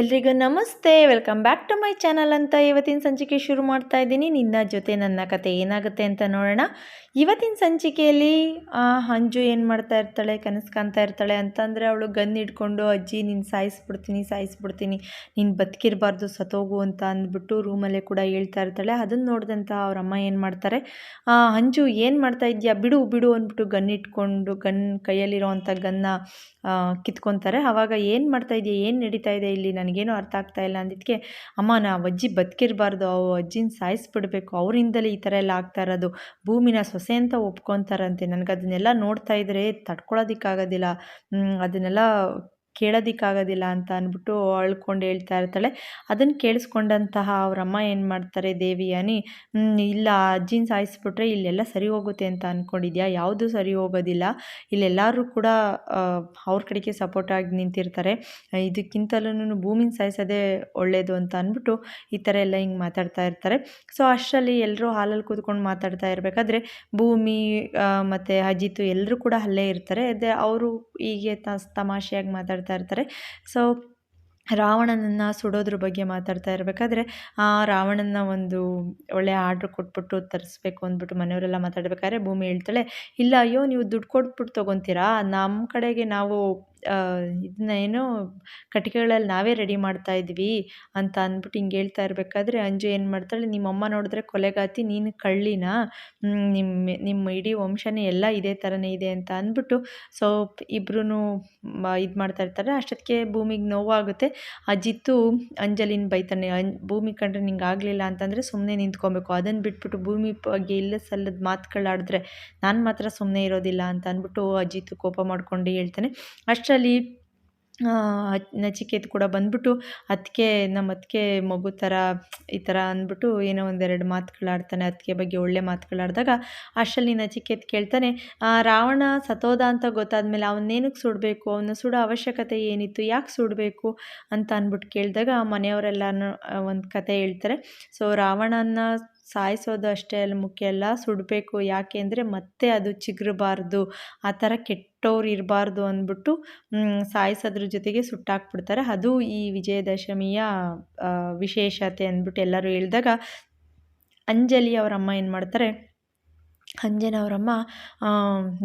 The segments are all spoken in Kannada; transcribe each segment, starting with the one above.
ಎಲ್ರಿಗೂ ನಮಸ್ತೆ. Welcome back to my channel ಅಂತ ಇವತ್ತಿನ ಸಂಚಿಕೆ ಶುರು ಮಾಡ್ತಾ ಇದ್ದೀನಿ. ನಿನ್ನ ಜೊತೆ ನನ್ನ ಕತೆ ಏನಾಗುತ್ತೆ ಅಂತ ನೋಡೋಣ. ಇವತ್ತಿನ ಸಂಚಿಕೆಯಲ್ಲಿ ಅಂಜು ಏನು ಮಾಡ್ತಾ ಇರ್ತಾಳೆ ಕನಸು ಕಾಣ್ತಾ ಇರ್ತಾಳೆ ಅಂತಂದರೆ ಅವಳು ಗನ್ ಹಿಡ್ಕೊಂಡು ಅಜ್ಜಿ ನೀನು ಸಾಯಿಸ್ಬಿಡ್ತೀನಿ ಸಾಯಿಸ್ಬಿಡ್ತೀನಿ. ನೀನು ಬದುಕಿರಬಾರ್ದು ಸತ್ತೋಗು ಅಂತ ಅಂದ್ಬಿಟ್ಟು ರೂಮಲ್ಲೇ ಕೂಡ ಹೇಳ್ತಾ ಇರ್ತಾಳೆ. ಅದನ್ನು ನೋಡಿದಂಥ ಅವ್ರ ಅಮ್ಮ ಏನು ಮಾಡ್ತಾರೆ ಆ, ಅಂಜು ಏನು ಮಾಡ್ತಾ ಇದೆಯಾ? ಬಿಡು ಬಿಡು ಅಂದ್ಬಿಟ್ಟು ಗನ್ ಇಟ್ಕೊಂಡು ಗನ್ ಕೈಯಲ್ಲಿರೋ ಅಂಥ ಗನ್ನ ಕಿತ್ಕೊತಾರೆ. ಆವಾಗ ಏನು ಮಾಡ್ತಾ ಇದೆಯಾ? ಏನು ನಡೀತಾ ಇದೆ ಇಲ್ಲಿ ನನಗೇನು ಅರ್ಥ ಆಗ್ತಾ ಇಲ್ಲ ಅಂದಿದ್ದಕ್ಕೆ ಅಮ್ಮ, ನಾವು ಅಜ್ಜಿ ಬದುಕಿರಬಾರ್ದು, ಅವು ಅಜ್ಜಿನ ಸಾಯಿಸ್ಬಿಡ್ಬೇಕು, ಅವರಿಂದಲೇ ಈ ಥರ ಎಲ್ಲ ಆಗ್ತಾ ಇರೋದು, ಭೂಮಿನ ಸೊಸೆ ಅಂತ ಒಪ್ಕೊತಾರಂತೆ. ನನಗೆ ಅದನ್ನೆಲ್ಲ ನೋಡ್ತಾ ಇದ್ದರೆ ತಡ್ಕೊಳ್ಳೋದಕ್ಕಾಗೋದಿಲ್ಲ ಅದನ್ನೆಲ್ಲ ಕೇಳೋದಕ್ಕಾಗೋದಿಲ್ಲ ಅಂತ ಅಂದ್ಬಿಟ್ಟು ಅಳ್ಕೊಂಡು ಹೇಳ್ತಾ ಇರ್ತಾಳೆ. ಅದನ್ನು ಕೇಳಿಸ್ಕೊಂಡಂತಹ ಅವರಮ್ಮ ಏನು ಮಾಡ್ತಾರೆ ದೇವಿಯಾನಿ "ಹ್ಮ್, ಇಲ್ಲ ಅಜ್ಜಿನ ಸಾಯಿಸ್ಬಿಟ್ರೆ ಇಲ್ಲೆಲ್ಲ ಸರಿ ಹೋಗುತ್ತೆ ಅಂತ ಅಂದ್ಕೊಂಡಿದ್ಯಾ ಯಾವುದು ಸರಿ ಹೋಗೋದಿಲ್ಲ. ಇಲ್ಲೆಲ್ಲರೂ ಕೂಡ ಅವ್ರ ಕಡೆಗೆ ಸಪೋರ್ಟಾಗಿ ನಿಂತಿರ್ತಾರೆ. ಇದಕ್ಕಿಂತಲೂ ಭೂಮಿನ ಸಾಯಿಸೋದೇ ಒಳ್ಳೆಯದು ಅಂತ ಅಂದ್ಬಿಟ್ಟು ಈ ಥರ ಎಲ್ಲ ಹಿಂಗೆ ಮಾತಾಡ್ತಾ ಇರ್ತಾರೆ. ಸೊ ಅಷ್ಟರಲ್ಲಿ ಎಲ್ಲರೂ ಹಾಲಲ್ಲಿ ಕೂತ್ಕೊಂಡು ಮಾತಾಡ್ತಾ ಇರಬೇಕಾದ್ರೆ ಭೂಮಿ ಮತ್ತು ಅಜಿತು ಎಲ್ಲರೂ ಕೂಡ ಅಲ್ಲೇ ಇರ್ತಾರೆ. ಅದೇ ಅವರು ಹೀಗೆ ತಮಾಷೆಯಾಗಿ ತಮಾಷೆಯಾಗಿ ಮಾತಾಡ್ತಾ ಇರ್ತಾರೆ. ಸೊ ರಾವಣನನ್ನು ಸುಡೋದ್ರ ಬಗ್ಗೆ ಮಾತಾಡ್ತಾ ಇರಬೇಕಾದ್ರೆ, ಆ ರಾವಣನ ಒಂದು ಒಳ್ಳೆಯ ಆರ್ಡ್ರ್ ಕೊಟ್ಬಿಟ್ಟು ತರಿಸ್ಬೇಕು ಅಂದ್ಬಿಟ್ಟು ಮನೆಯವರೆಲ್ಲ ಮಾತಾಡ್ಬೇಕಾದ್ರೆ ಭೂಮಿ ಹೇಳ್ತಾಳೆ, ಇಲ್ಲ, ಅಯ್ಯೋ, ನೀವು ದುಡ್ಡು ಕೊಟ್ಬಿಟ್ಟು ತೊಗೊತೀರಾ? ನಮ್ಮ ಕಡೆಗೆ ನಾವು ಇದನ್ನ ಏನು ಕಟ್ಟಿಗೆಗಳಲ್ಲಿ ನಾವೇ ರೆಡಿ ಮಾಡ್ತಾ ಇದ್ವಿ ಅಂತ ಅಂದ್ಬಿಟ್ಟು ಹಿಂಗೆ ಹೇಳ್ತಾ ಇರಬೇಕಾದ್ರೆ ಅಂಜು ಏನು ಮಾಡ್ತಾಳೆ, ನಿಮ್ಮಮ್ಮ ನೋಡಿದ್ರೆ ಕೊಲೆಗಾತಿ, ನೀನು ಕಳ್ಳಿನ? ನಿಮ್ಮ ನಿಮ್ಮ ಇಡೀ ವಂಶನೇ ಎಲ್ಲ ಇದೇ ಥರನೇ ಇದೆ ಅಂತ ಅಂದ್ಬಿಟ್ಟು ಸೊ ಇಬ್ಬರೂ ಇದು ಮಾಡ್ತಾ ಇರ್ತಾರೆ. ಅಷ್ಟೊತ್ತಿಗೆ ಭೂಮಿಗೆ ನೋವಾಗುತ್ತೆ. ಅಜಿತ್ತು ಅಂಜಲಿನ ಬೈತಾನೆ, ಅಂಜ್, ಭೂಮಿ ಕಂಡ್ರೆ ನಿಂಗೆ ಆಗಲಿಲ್ಲ ಅಂತಂದರೆ ಸುಮ್ಮನೆ ನಿಂತ್ಕೊಬೇಕು. ಅದನ್ನು ಬಿಟ್ಬಿಟ್ಟು ಭೂಮಿ ಬಗ್ಗೆ ಇಲ್ಲ ಸಲ್ಲದ ಮಾತುಗಳಾಡಿದ್ರೆ ನಾನು ಮಾತ್ರ ಸುಮ್ಮನೆ ಇರೋದಿಲ್ಲ ಅಂತ ಅಂದ್ಬಿಟ್ಟು ಅಜಿತ್ತು ಕೋಪ ಮಾಡ್ಕೊಂಡು ಹೇಳ್ತಾನೆ. ಅಷ್ಟರಲ್ಲಿ ನಚಿಕೇತ್ ಕೂಡ ಬಂದ್ಬಿಟ್ಟು ಅದಕ್ಕೆ ನಮ್ಮ ಅದಕ್ಕೆ ಮಗು ಥರ, ಈ ಥರ ಅಂದ್ಬಿಟ್ಟು ಏನೋ ಒಂದೆರಡು ಮಾತುಗಳಾಡ್ತಾನೆ ಅದಕ್ಕೆ ಬಗ್ಗೆ ಒಳ್ಳೆ ಮಾತುಗಳಾಡಿದಾಗ ಅಷ್ಟರಲ್ಲಿ ನಚಿಕೇತ್ ಕೇಳ್ತಾನೆ ರಾವಣ ಸತೋದ ಅಂತ ಗೊತ್ತಾದ್ಮೇಲೆ ಅವನ್ನೇನಕ್ಕೆ ಸುಡಬೇಕು? ಅವನ್ನ ಸುಡೋ ಅವಶ್ಯಕತೆ ಏನಿತ್ತು? ಯಾಕೆ ಸುಡಬೇಕು? ಅಂತ ಅಂದ್ಬಿಟ್ಟು ಕೇಳಿದಾಗ ಮನೆಯವರೆಲ್ಲ ಒಂದು ಕತೆ ಹೇಳ್ತಾರೆ, ಸೊ ರಾವಣನ ಸಾಯಿಸೋದು ಅಷ್ಟೇ ಅಲ್ಲಿ, ಮುಖ್ಯ ಅಲ್ಲ, ಸುಡಬೇಕು. ಯಾಕೆ ಅಂದರೆ ಮತ್ತೆ ಅದು ಚಿಗುರಬಾರ್ದು. ಆ ಥರ ಕೆಟ್ಟವ್ರು ಇರಬಾರ್ದು ಅಂದ್ಬಿಟ್ಟು ಸಾಯಿಸೋದ್ರ ಜೊತೆಗೆ ಸುಟ್ಟಾಕ್ಬಿಡ್ತಾರೆ. ಅದು ಈ ವಿಜಯದಶಮಿಯ ವಿಶೇಷತೆ ಅಂದ್ಬಿಟ್ಟು ಎಲ್ಲರೂ ಹೇಳಿದಾಗ, ಅಂಜಲಿ ಅವರಮ್ಮ ಏನು ಮಾಡ್ತಾರೆ ಅಂಜನ ಅವರಮ್ಮ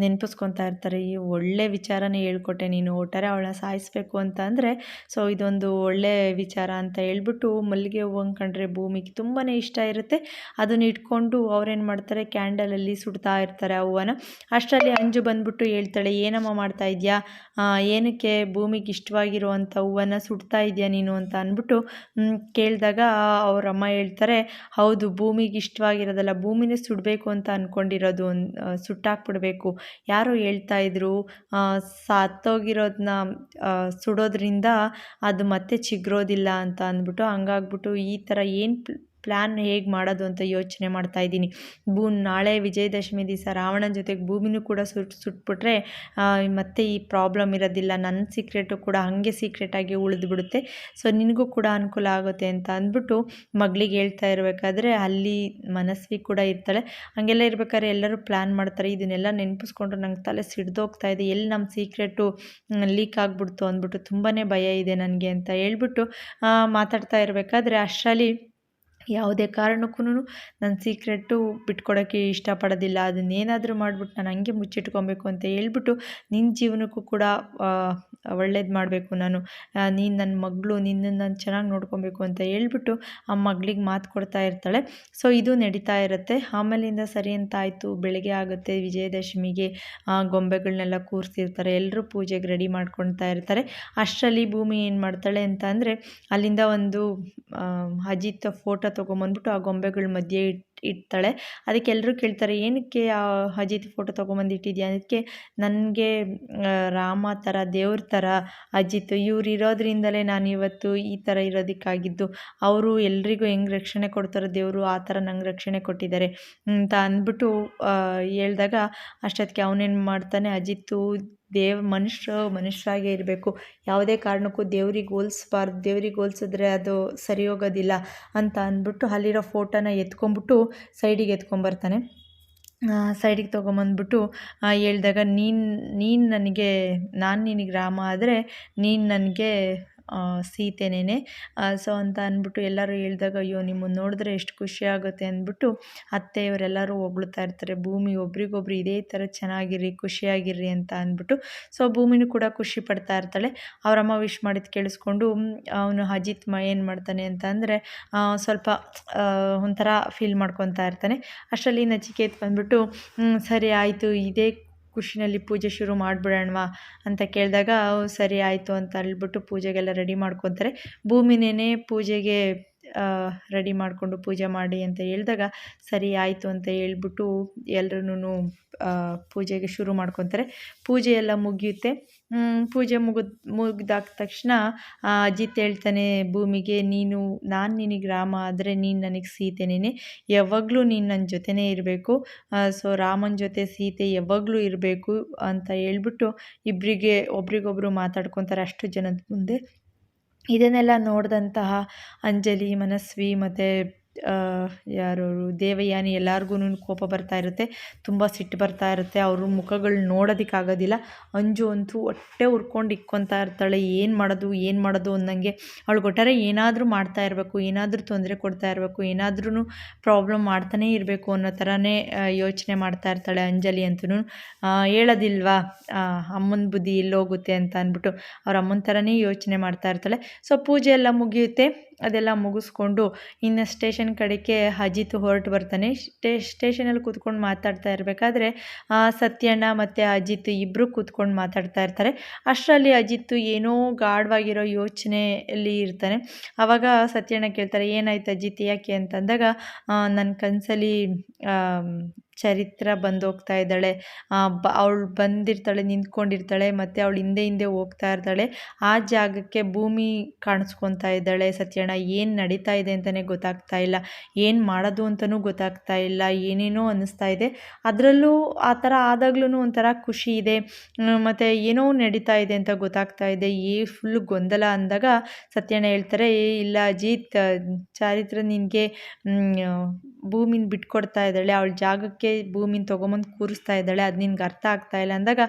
ನೆನಪಿಸ್ಕೊತಾ ಇರ್ತಾರೆ, ಈ ಒಳ್ಳೆ ವಿಚಾರನೇ ಹೇಳ್ಕೊಟ್ಟೆ ನೀನು, ಒಟ್ಟಾರೆ ಅವಳನ್ನ ಸಾಯಿಸ್ಬೇಕು ಅಂತ ಅಂದರೆ, ಸೊ ಇದೊಂದು ಒಳ್ಳೆ ವಿಚಾರ ಅಂತ ಹೇಳ್ಬಿಟ್ಟು ಮಲ್ಲಿಗೆ ಹೂವು ಕಂಡ್ರೆ ಭೂಮಿಗೆ ತುಂಬಾ ಇಷ್ಟ ಇರುತ್ತೆ. ಅದನ್ನ ಇಟ್ಕೊಂಡು ಅವ್ರೇನು ಮಾಡ್ತಾರೆ ಕ್ಯಾಂಡಲಲ್ಲಿ ಸುಡ್ತಾ ಇರ್ತಾರೆ ಆ ಅಷ್ಟರಲ್ಲಿ ಅಂಜು ಬಂದ್ಬಿಟ್ಟು ಹೇಳ್ತಾಳೆ, ಏನಮ್ಮ ಮಾಡ್ತಾ ಇದೆಯಾ? ಏನಕ್ಕೆ ಭೂಮಿಗೆ ಇಷ್ಟವಾಗಿರುವಂಥ ಹೂವನ್ನ ಸುಡ್ತಾ ಇದೆಯಾ ನೀನು ಅಂತ ಅಂದ್ಬಿಟ್ಟು ಕೇಳಿದಾಗ ಅವರಮ್ಮ ಹೇಳ್ತಾರೆ, ಹೌದು, ಭೂಮಿಗೆ ಇಷ್ಟವಾಗಿರೋದಲ್ಲ, ಭೂಮಿನೇ ಸುಡಬೇಕು ಅಂತ ಅಂದ್ಕೊಂಡಿರೋದು ಅನ್- ಸುಟ್ಟಾಕ್ಬಿಡಬೇಕು. ಯಾರೋ ಹೇಳ್ತಾ ಇದ್ರು ಸತ್ತೋಗಿರೋದನ್ನ ಸುಡೋದ್ರಿಂದ ಅದು ಮತ್ತೆ ಚಿಗ್ರೋದಿಲ್ಲ ಅಂತ ಅಂದ್ಬಿಟ್ಟು ಹಂಗಾಗ್ಬಿಟ್ಟು ಈ ಥರ ಏನು ಪ್ಲ್ಯಾನ್ ಹೇಗೆ ಮಾಡೋದು ಅಂತ ಯೋಚನೆ ಮಾಡ್ತಾ ಇದ್ದೀನಿ. ಭೂ, ನಾಳೆ ವಿಜಯದಶಮಿ ದಿವಸ ರಾವಣನ ಜೊತೆಗೆ ಭೂಮಿನೂ ಕೂಡ ಸುಟ್ಟು ಸುಟ್ಬಿಟ್ರೆ ಮತ್ತೆ ಈ ಪ್ರಾಬ್ಲಮ್ ಇರೋದಿಲ್ಲ. ನನ್ನ ಸೀಕ್ರೆಟು ಕೂಡ ಹಾಗೆ ಸೀಕ್ರೆಟಾಗಿ ಉಳಿದ್ಬಿಡುತ್ತೆ. ಸೊ ನಿನಗೂ ಕೂಡ ಅನುಕೂಲ ಆಗುತ್ತೆ ಅಂತ ಅಂದ್ಬಿಟ್ಟು ಮಗಳಿಗೆ ಹೇಳ್ತಾ ಇರಬೇಕಾದ್ರೆ ಅಲ್ಲಿ ಮನಸ್ವಿ ಕೂಡ ಇರ್ತಾಳೆ. ಹಾಗೆಲ್ಲ ಇರ್ಬೇಕಾದ್ರೆ ಎಲ್ಲರೂ ಪ್ಲ್ಯಾನ್ ಮಾಡ್ತಾರೆ. ಇದನ್ನೆಲ್ಲ ನೆನಪಿಸ್ಕೊಂಡ್ರೆ ನಂಗೆ ತಲೆ ಸಿಡ್ದೋಗ್ತಾ ಇದೆ. ಎಲ್ಲಿ ನಮ್ಮ ಸೀಕ್ರೆಟು ಲೀಕ್ ಆಗಿಬಿಡ್ತು ಅಂದ್ಬಿಟ್ಟು ತುಂಬಾ ಭಯ ಇದೆ ನನಗೆ ಅಂತ ಹೇಳ್ಬಿಟ್ಟು ಮಾತಾಡ್ತಾ ಇರಬೇಕಾದ್ರೆ ಅಷ್ಟರಲ್ಲಿ ಯಾವುದೇ ಕಾರಣಕ್ಕೂ ನನ್ನ ಸೀಕ್ರೆಟ್ಟು ಬಿಟ್ಕೊಡೋಕ್ಕೆ ಇಷ್ಟಪಡೋದಿಲ್ಲ. ಅದನ್ನೇನಾದರೂ ಮಾಡಿಬಿಟ್ಟು ನಾನು ಹಂಗೆ ಮುಚ್ಚಿಟ್ಕೊಬೇಕು ಅಂತ ಹೇಳ್ಬಿಟ್ಟು ನಿನ್ನ ಜೀವನಕ್ಕೂ ಕೂಡ ಒಳ್ಳೇದು ಮಾಡಬೇಕು ನಾನು. ನೀನು ನನ್ನ ಮಗಳು, ನಿನ್ನನ್ನು ನಾನು ಚೆನ್ನಾಗಿ ನೋಡ್ಕೊಬೇಕು ಅಂತ ಹೇಳ್ಬಿಟ್ಟು ಆ ಮಗಳಿಗೆ ಮಾತು ಕೊಡ್ತಾ ಇರ್ತಾಳೆ. ಸೊ, ಇದು ನಡೀತಾ ಇರುತ್ತೆ. ಆಮೇಲಿಂದ ಸರಿ ಅಂತ ಆಯಿತು. ಬೆಳಗ್ಗೆ ಆಗುತ್ತೆ ವಿಜಯದಶಮಿಗೆ. ಗೊಂಬೆಗಳನ್ನೆಲ್ಲ ಕೂರಿಸಿರ್ತಾರೆ. ಎಲ್ಲರೂ ಪೂಜೆಗೆ ರೆಡಿ ಮಾಡ್ಕೊಳ್ತಾ ಇರ್ತಾರೆ. ಅಷ್ಟರಲ್ಲಿ ಭೂಮಿ ಏನು ಮಾಡ್ತಾಳೆ ಅಂತ ಅಲ್ಲಿಂದ ಒಂದು ಅಜಿತ್ ಫೋಟೋ ತೊಗೊಂಬಂದ್ಬಿಟ್ಟು ಆ ಗೊಂಬೆಗಳ ಮಧ್ಯೆ ಇಡ್ತಾಳೆ. ಅದಕ್ಕೆ ಎಲ್ಲರೂ ಕೇಳ್ತಾರೆ, ಏನಕ್ಕೆ ಅಜಿತ್ ಫೋಟೋ ತೊಗೊಂಬಂದು ಇಟ್ಟಿದ್ಯಾ? ಅದಕ್ಕೆ, ನನಗೆ ರಾಮ ಥರ, ದೇವ್ರ ಥರ, ಅಜಿತ್, ಇವ್ರು ಇರೋದ್ರಿಂದಲೇ ನಾನು ಇವತ್ತು ಈ ಥರ ಇರೋದಕ್ಕಾಗಿದ್ದು. ಅವರು ಎಲ್ರಿಗೂ ಹೆಂಗೆ ರಕ್ಷಣೆ ಕೊಡ್ತಾರೋ ದೇವರು ಆ ಥರ ನಂಗೆ ರಕ್ಷಣೆ ಕೊಟ್ಟಿದ್ದಾರೆ. ಅಂತ ಅಂದ್ಬಿಟ್ಟು ಹೇಳಿದಾಗ ಅಷ್ಟೊತ್ತಿಗೆ ಅವನೇನು ಮಾಡ್ತಾನೆ, ಅಜಿತ್ತು, ದೇವ್ ಮನುಷ್ಯರು ಮನುಷ್ಯರಾಗೇ ಇರಬೇಕು. ಯಾವುದೇ ಕಾರಣಕ್ಕೂ ದೇವ್ರಿಗೆ ಹೋಲಿಸ್ಬಾರ್ದು. ದೇವ್ರಿಗೆ ಹೋಲ್ಸಿದ್ರೆ ಅದು ಸರಿ ಹೋಗೋದಿಲ್ಲ. ಅಂತ ಅಂದ್ಬಿಟ್ಟು ಅಲ್ಲಿರೋ ಫೋಟೋನ ಎತ್ಕೊಂಬಿಟ್ಟು ಸೈಡಿಗೆ ಎತ್ಕೊಂಬರ್ತಾನೆ ಸೈಡಿಗೆ ತೊಗೊಂಬಂದ್ಬಿಟ್ಟು ಹೇಳ್ದಾಗ ನೀನು ನೀನು ನನಗೆ ನಾನು ನಿನಗೆ ರಾಮ ಆದರೆ ನೀನು ನನಗೆ ಸೀತೆನೇ ಸೊ ಅಂತ ಅಂದ್ಬಿಟ್ಟು ಎಲ್ಲರೂ ಹೇಳಿದಾಗ, ಅಯ್ಯೋ ನಿಮ್ಮನ್ನು ನೋಡಿದ್ರೆ ಎಷ್ಟು ಖುಷಿ ಆಗುತ್ತೆ ಅಂದ್ಬಿಟ್ಟು ಅತ್ತೆಯವರೆಲ್ಲರೂ ಹೊಗಳ್ತಾ ಇರ್ತಾರೆ. ಭೂಮಿ, ಒಬ್ರಿಗೊಬ್ರು ಇದೇ ಥರ ಚೆನ್ನಾಗಿರಿ ಖುಷಿಯಾಗಿರ್ರಿ ಅಂತ ಅಂದ್ಬಿಟ್ಟು. ಸೊ ಭೂಮಿನೂ ಕೂಡ ಖುಷಿ ಪಡ್ತಾ ಇರ್ತಾಳೆ. ಅವರಮ್ಮ ವಿಶ್ ಮಾಡಿದ್ದು ಕೇಳಿಸ್ಕೊಂಡು ಅವನು ಅಜಿತ್ ಮ, ಏನು ಮಾಡ್ತಾನೆ? ಅಂತ ಅಂದರೆ ಸ್ವಲ್ಪ ಒಂಥರ ಫೀಲ್ ಮಾಡ್ಕೊತಾ ಇರ್ತಾನೆ. ಅಷ್ಟರಲ್ಲಿ ನಚಿಕೇತ್ ಬಂದ್ಬಿಟ್ಟು ಸರಿ, ಆಯಿತು, ಇದೇ ಖುಷಿನಲ್ಲಿ ಪೂಜೆ ಶುರು ಮಾಡಿಬಿಡೋಣವಾ ಅಂತ ಕೇಳಿದಾಗ ಸರಿ, ಆಯಿತು ಅಂತ ಹೇಳ್ಬಿಟ್ಟು ಪೂಜೆಗೆಲ್ಲ ರೆಡಿ ಮಾಡ್ಕೊತಾರೆ. ಭೂಮಿನೇನೆ ಪೂಜೆಗೆ ರೆಡಿ ಮಾಡಿಕೊಂಡು ಪೂಜೆ ಮಾಡಿ ಅಂತ ಹೇಳಿದಾಗ, ಸರಿ ಆಯಿತು ಅಂತ ಹೇಳ್ಬಿಟ್ಟು ಎಲ್ರೂ ಪೂಜೆಗೆ ಶುರು ಮಾಡ್ಕೊತಾರೆ. ಪೂಜೆ ಎಲ್ಲ ಮುಗಿಯುತ್ತೆ. ಪೂಜೆ ಮುಗಿದ ಮುಗ್ದಾದ ತಕ್ಷಣ ಅಜಿತ್ ಹೇಳ್ತಾನೆ, ಭೂಮಿಗೆ ನೀನು, ನಾನು ನಿನಗೆ ರಾಮ ಆದರೆ ನೀನು ನನಗೆ ಸೀತೆನೇ ಯಾವಾಗಲೂ ನೀನು ನನ್ನ ಜೊತೆನೇ ಇರಬೇಕು. ಸೊ ರಾಮನ ಜೊತೆ ಸೀತೆ ಯಾವಾಗಲೂ ಇರಬೇಕು. ಅಂತ ಹೇಳ್ಬಿಟ್ಟು ಇಬ್ಬರಿಗೆ ಒಬ್ರಿಗೊಬ್ರು ಮಾತಾಡ್ಕೊತಾರೆ ಅಷ್ಟು ಜನದ ಮುಂದೆ. ಇದನ್ನೆಲ್ಲ ನೋಡಿದಂತಹ ಅಂಜಲಿ ಮನಸ್ವಿ ಮತ್ತು ಯಾರು ದೇವಯಾನಿ ಎಲ್ಲರಿಗೂ ಕೋಪ ಬರ್ತಾ ಇರುತ್ತೆ, ತುಂಬ ಸಿಟ್ಟು ಬರ್ತಾ ಇರುತ್ತೆ, ಅವರು ಮುಖಗಳು ನೋಡೋದಕ್ಕಾಗೋದಿಲ್ಲ. ಅಂಜು ಅಂತೂ ಹೊಟ್ಟೆ ಉರ್ಕೊಂಡು ಇಕ್ಕೊತಾ ಇರ್ತಾಳೆ, ಏನು ಮಾಡೋದು ಏನು ಮಾಡೋದು ಅಂದಂಗೆ ಅವಳು ಕೊಟ್ಟರೆ ಏನಾದರೂ ಮಾಡ್ತಾ ಇರಬೇಕು, ಏನಾದರೂ ತೊಂದರೆ ಕೊಡ್ತಾ ಇರಬೇಕು ಏನಾದ್ರೂ ಪ್ರಾಬ್ಲಮ್ ಮಾಡ್ತಾನೇ ಇರಬೇಕು ಅನ್ನೋ ಥರನೇ ಯೋಚನೆ ಮಾಡ್ತಾ ಇರ್ತಾಳೆ ಅಂಜಲಿ ಅಂತೂ ಹೇಳೋದಿಲ್ವಾ ಅಮ್ಮನ ಬುದ್ಧಿ ಎಲ್ಲೋಗುತ್ತೆ ಅಂತ ಅಂದ್ಬಿಟ್ಟು, ಅವ್ರ ಅಮ್ಮನ ಥರನೇ ಯೋಚನೆ ಮಾಡ್ತಾ ಇರ್ತಾಳೆ. ಸೊ, ಪೂಜೆ ಎಲ್ಲ ಮುಗಿಯುತ್ತೆ. ಅದೆಲ್ಲ ಮುಗಿಸ್ಕೊಂಡು ಇನ್ನು ಸ್ಟೇಷನ್ ಕಡೆಗೆ ಅಜಿತ್ ಹೊರಟು ಬರ್ತಾನೆ. ಸ್ಟೇ, ಸ್ಟೇಷನಲ್ಲಿ ಕೂತ್ಕೊಂಡು ಮಾತಾಡ್ತಾ ಇರಬೇಕಾದ್ರೆ ಸತ್ಯಣ್ಣ ಮತ್ತು ಅಜಿತ್ ಇಬ್ಬರು ಕೂತ್ಕೊಂಡು ಮಾತಾಡ್ತಾ ಇರ್ತಾರೆ. ಅಷ್ಟರಲ್ಲಿ ಅಜಿತ್ ಏನೋ ಗಾಢವಾಗಿರೋ ಯೋಚನೆಯಲ್ಲಿ ಇರ್ತಾನೆ. ಆವಾಗ ಸತ್ಯಣ್ಣ ಕೇಳ್ತಾರೆ, ಏನಾಯ್ತು ಅಜಿತ್, ಯಾಕೆ ಅಂತಂದಾಗ ನನ್ನ ಕನಸಲ್ಲಿ ಚರಿತ್ರ ಬಂದೋಗ್ತಾ ಇದ್ದಾಳೆ. ಬ ಅವಳು ಬಂದಿರ್ತಾಳೆ ನಿಂತ್ಕೊಂಡಿರ್ತಾಳೆ ಮತ್ತು ಅವಳು ಹಿಂದೆ ಹಿಂದೆ ಹೋಗ್ತಾ ಇರ್ತಾಳೆ. ಆ ಜಾಗಕ್ಕೆ ಭೂಮಿ ಕಾಣಿಸ್ಕೊತಾ ಇದ್ದಾಳೆ. ಸತ್ಯಣ್ಣ ಏನು ನಡೀತಾ ಇದೆ ಅಂತಲೇ ಗೊತ್ತಾಗ್ತಾ ಇಲ್ಲ. ಏನು ಮಾಡೋದು ಅಂತಲೂ ಗೊತ್ತಾಗ್ತಾ ಇಲ್ಲ. ಏನೇನೋ ಅನ್ನಿಸ್ತಾ ಇದೆ. ಅದರಲ್ಲೂ ಆ ಥರ ಆದಾಗ್ಲೂ ಒಂಥರ ಖುಷಿ ಇದೆ. ಮತ್ತು ಏನೋ ನಡೀತಾ ಇದೆ ಅಂತ ಗೊತ್ತಾಗ್ತಾ ಇದೆ. ಏ ಫುಲ್ ಗೊಂದಲ ಅಂದಾಗ ಸತ್ಯಣ್ಣ ಹೇಳ್ತಾರೆ "ಏ, ಇಲ್ಲ ಅಜಿತ್ ಚಾರಿತ್ರ ನಿನಗೆ ಭೂಮಿನ ಬಿಟ್ಕೊಡ್ತಾ ಇದ್ದಾಳೆ, ಅವಳ ಜಾಗಕ್ಕೆ ಭೂಮಿನ ತೊಗೊಂಬಂದು ಕೂರಿಸ್ತಾ ಇದ್ದಾಳೆ, ಅದು ನಿನ್ಗೆ ಅರ್ಥ ಆಗ್ತಾ ಇಲ್ಲ ಅಂದಾಗ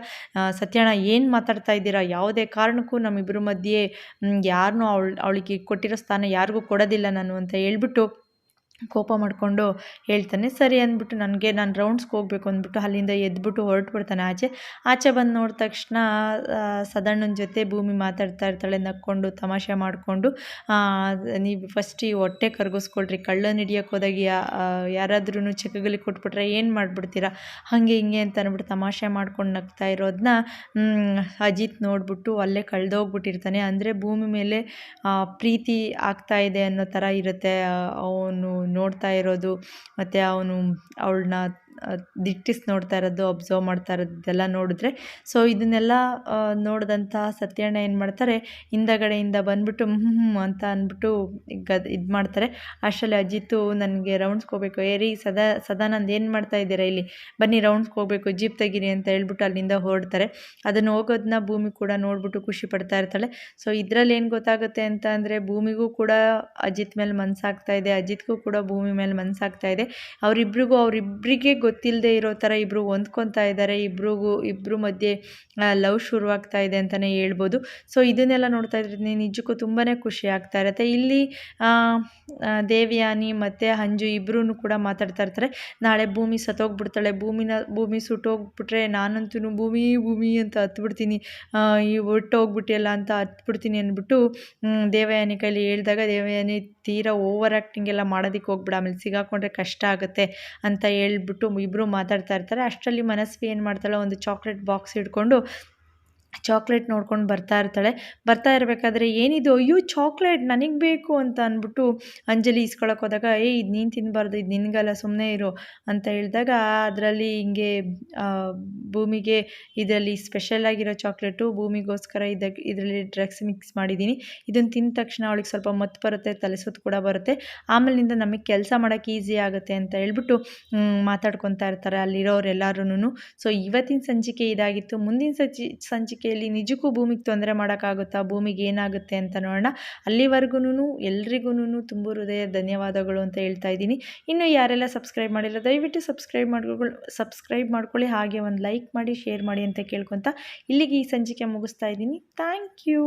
ಸತ್ಯಣ್ಣ ಏನು ಮಾತಾಡ್ತಾ ಇದ್ದೀರಾ? ಯಾವುದೇ ಕಾರಣಕ್ಕೂ ನಮ್ಮಿಬ್ಬರ ಮಧ್ಯೆ ಯಾರನ್ನೂ ಅವಳು, ಅವಳಿಗೆ ಕೊಟ್ಟಿರೋ ಸ್ಥಾನ ಯಾರಿಗೂ ಕೊಡೋದಿಲ್ಲ ನಾನು ಅಂತ ಹೇಳ್ಬಿಟ್ಟು ಕೋಪ ಮಾಡಿಕೊಂಡು ಹೇಳ್ತಾನೆ, ಸರಿ ಅಂದ್ಬಿಟ್ಟು ನನಗೆ ನಾನು ರೌಂಡ್ಸ್ಗೆ ಹೋಗ್ಬೇಕು ಅಂದ್ಬಿಟ್ಟು ಅಲ್ಲಿಂದ ಎದ್ಬಿಟ್ಟು ಹೊರಟು ಬಿಡ್ತಾನೆ ಆಚೆ. ಆಚೆ ಬಂದು ನೋಡಿದ ತಕ್ಷಣ ಸದಣ್ಣನ ಜೊತೆ ಭೂಮಿ ಮಾತಾಡ್ತಾ ಇರ್ತಾಳೆ, ನಕ್ಕೊಂಡು ತಮಾಷೆ ಮಾಡಿಕೊಂಡು ನೀವು ಫಸ್ಟ್ ಈ ಹೊಟ್ಟೆ ಕರ್ಗಿಸ್ಕೊಳ್ರಿ, ಕಳ್ಳನ ಹಿಡಿಯೋಕೆ ಹೋದಾಗ ಯಾರಾದ್ರೂ ಚಿಕ್ಕಗಲಿ ಕೊಟ್ಬಿಟ್ರೆ ಏನು ಮಾಡಿಬಿಡ್ತೀರಾ? ಹಾಗೆ ಹಿಂಗೆ ಅಂತ ಅಂದ್ಬಿಟ್ಟು ತಮಾಷೆ ಮಾಡ್ಕೊಂಡು ನಗ್ತಾ ಇರೋದನ್ನ ಅಜಿತ್ ನೋಡಿಬಿಟ್ಟು ಅಲ್ಲೇ ಕಳೆದೋಗ್ಬಿಟ್ಟಿರ್ತಾನೆ. ಅಂದರೆ ಭೂಮಿ ಮೇಲೆ ಪ್ರೀತಿ ಆಗ್ತಾ ಇದೆ ಅನ್ನೋ ಥರ ಇರುತ್ತೆ ಅವನು ನೋಡ್ತಾ ಇರೋದು. ಮತ್ತು ಅವನು ಅವಳನ್ನ ದಿಟ್ಟಿಸಿ ನೋಡ್ತಾ ಇರೋದು ಅಬ್ಸರ್ವ್ ಮಾಡ್ತಾ ಇರೋದೆಲ್ಲ ನೋಡಿದ್ರೆ ಸೊ ಇದನ್ನೆಲ್ಲ ನೋಡಿದಂಥ ಸತ್ಯಣ್ಣ ಏನು ಮಾಡ್ತಾರೆ, ಹಿಂದಗಡೆಯಿಂದ ಬಂದ್ಬಿಟ್ಟು ಹ್ಞೂ ಅಂತ ಅಂದ್ಬಿಟ್ಟು ಗದ್ ಇದು ಮಾಡ್ತಾರೆ. ಅಷ್ಟರಲ್ಲಿ ಅಜಿತ್ತು ನನಗೆ ರೌಂಡ್ಸ್ಗೆ ಹೋಗ್ಬೇಕು, ಏ ರೀ ಸದಾ ಸದಾನಂದ್ ಏನು ಮಾಡ್ತಾ ಇದ್ದೀರಾ ಇಲ್ಲಿ? ಬನ್ನಿ ರೌಂಡ್ಸ್ಗೆ ಹೋಗಬೇಕು, ಜೀಪ್ ತೆಗೀರಿ ಅಂತ ಹೇಳ್ಬಿಟ್ಟು ಅಲ್ಲಿಂದ ಹೊರಡ್ತಾರೆ. ಅದನ್ನು ಹೋಗೋದನ್ನ ಭೂಮಿ ಕೂಡ ನೋಡ್ಬಿಟ್ಟು ಖುಷಿ ಪಡ್ತಾ ಇರ್ತಾಳೆ. ಸೊ ಇದರಲ್ಲಿ ಏನು ಗೊತ್ತಾಗುತ್ತೆ ಅಂತ ಅಂದರೆ, ಭೂಮಿಗೂ ಕೂಡ ಅಜಿತ್ ಮೇಲೆ ಮನಸ್ಸಾಗ್ತಾ ಇದೆ, ಅಜಿತ್ಗೂ ಕೂಡ ಭೂಮಿ ಮೇಲೆ ಮನಸ್ಸಾಗ್ತಾ ಇದೆ. ಅವರಿಬ್ರಿಗೂ ಅವರಿಬ್ಬರಿಗೆ ಗೊತ್ತಿಲ್ಲದೆ ಇರೋ ಥರ ಇಬ್ಬರು ಹೊಂದ್ಕೊತಾ ಇದ್ದಾರೆ. ಇಬ್ರಿಗೂ ಇಬ್ಬರು ಮಧ್ಯೆ ಲವ್ ಶುರುವಾಗ್ತಾ ಇದೆ ಅಂತಲೇ ಹೇಳ್ಬೋದು. ಸೊ, ಇದನ್ನೆಲ್ಲ ನೋಡ್ತಾ ಇದ್ರೆ ನಿಜಕ್ಕೂ ತುಂಬಾ ಖುಷಿ ಆಗ್ತಾ ಇರುತ್ತೆ. ಇಲ್ಲಿ ದೇವಯಾನಿ ಮತ್ತು ಅಂಜು ಇಬ್ಬರೂ ಕೂಡ ಮಾತಾಡ್ತಾ ಇರ್ತಾರೆ. ನಾಳೆ ಭೂಮಿ ಸತ್ತೋಗ್ಬಿಡ್ತಾಳೆ. ಭೂಮಿನ, ಭೂಮಿ ಸುಟ್ಟೋಗ್ಬಿಟ್ರೆ ನಾನಂತೂ ಭೂಮಿ ಭೂಮಿ ಅಂತ ಹತ್ಬಿಡ್ತೀನಿ. ಈ ಹೊರ್ಟೋಗ್ಬಿಟ್ಟಿಯಲ್ಲ ಅಂತ ಹತ್ಬಿಡ್ತೀನಿ ಅಂದ್ಬಿಟ್ಟು ದೇವಯಾನಿ ಕೈಲಿ ಹೇಳಿದಾಗ ದೇವಯಾನಿ ತೀರಾ ಓವರ್ ಆ್ಯಕ್ಟಿಂಗ್ ಎಲ್ಲ ಮಾಡೋದಕ್ಕೆ ಹೋಗ್ಬಿಡ. ಆಮೇಲೆ ಸಿಗಾಕೊಂಡ್ರೆ ಕಷ್ಟ ಆಗುತ್ತೆ ಅಂತ ಹೇಳ್ಬಿಟ್ಟು ಇಬ್ಬರು ಮಾತಾಡ್ತಾ ಇರ್ತಾರೆ. ಅಷ್ಟರಲ್ಲಿ ಮನಸ್ವಿ ಏನು ಮಾಡ್ತಾಳೆ ಒಂದು ಚಾಕ್ಲೇಟ್ ಬಾಕ್ಸ್ ಹಿಡ್ಕೊಂಡು ಚಾಕ್ಲೇಟ್ ನೋಡ್ಕೊಂಡು ಬರ್ತಾ ಇರ್ತಾಳೆ. ಬರ್ತಾ ಇರಬೇಕಾದ್ರೆ ಏನಿದು, ಅಯ್ಯೋ, ಚಾಕ್ಲೇಟ್ ನನಗೆ ಬೇಕು ಅಂತ ಅಂದ್ಬಿಟ್ಟು ಅಂಜಲಿ ಇಸ್ಕೊಳಕ್ಕೆ ಹೋದಾಗ, ಏ, ಇದು ನೀನು ತಿನ್ನಬಾರ್ದು ಇದು ನಿನಗಲ್ಲ ಸುಮ್ಮನೆ ಇರು ಅಂತ ಹೇಳಿದಾಗ, ಅದರಲ್ಲಿ ಹಿಂಗೆ ಭೂಮಿಗೆ ಇದರಲ್ಲಿ ಸ್ಪೆಷಲ್ ಆಗಿರೋ ಚಾಕ್ಲೇಟು, ಭೂಮಿಗೋಸ್ಕರ ಇದಕ್ಕೆ ಇದರಲ್ಲಿ ಡ್ರಗ್ಸ್ ಮಿಕ್ಸ್ ಮಾಡಿದ್ದೀನಿ. ಇದನ್ನು ತಿಂದ ತಕ್ಷಣ ಅವಳಿಗೆ ಸ್ವಲ್ಪ ಮತ್ತು ಬರುತ್ತೆ, ತಲೆ ಸುತ್ತು ಕೂಡ ಬರುತ್ತೆ. ಆಮೇಲಿಂದ ನಮಗೆ ಕೆಲಸ ಮಾಡೋಕ್ಕೆ ಈಸಿ ಆಗುತ್ತೆ ಅಂತ ಹೇಳ್ಬಿಟ್ಟು ಮಾತಾಡ್ಕೊತಾ ಇರ್ತಾರೆ ಅಲ್ಲಿರೋರೆಲ್ಲರೂ ಸೊ, ಇವತ್ತಿನ ಸಂಚಿಕೆ ಇದಾಗಿತ್ತು. ಮುಂದಿನ ಸಂಚಿ ಸಂಚಿಕೆಯಲ್ಲಿ ನಿಜಕ್ಕೂ ಭೂಮಿಗೆ ತೊಂದರೆ ಮಾಡೋಕ್ಕಾಗುತ್ತಾ, ಭೂಮಿಗೆ ಏನಾಗುತ್ತೆ ಅಂತ ನೋಡೋಣ. ಅಲ್ಲಿವರೆಗೂ ಎಲ್ರಿಗೂ ತುಂಬ ಹೃದಯ ಧನ್ಯವಾದಗಳು ಅಂತ ಹೇಳ್ತಾ ಇದ್ದೀನಿ. ಇನ್ನು ಯಾರೆಲ್ಲ ಸಬ್ಸ್ಕ್ರೈಬ್ ಮಾಡಿಲ್ಲ, ದಯವಿಟ್ಟು ಸಬ್ಸ್ಕ್ರೈಬ್ ಮಾಡ್ಕೊಳ್ಳಿ ಸಬ್ಸ್ಕ್ರೈಬ್ ಮಾಡ್ಕೊಳ್ಳಿ, ಹಾಗೆ ಒಂದು ಲೈಕ್ ಮಾಡಿ, ಶೇರ್ ಮಾಡಿ ಅಂತ ಕೇಳ್ಕೊತ ಇಲ್ಲಿಗೆ ಈ ಸಂಚಿಕೆ ಮುಗಿಸ್ತಾ ಇದ್ದೀನಿ. Thank you.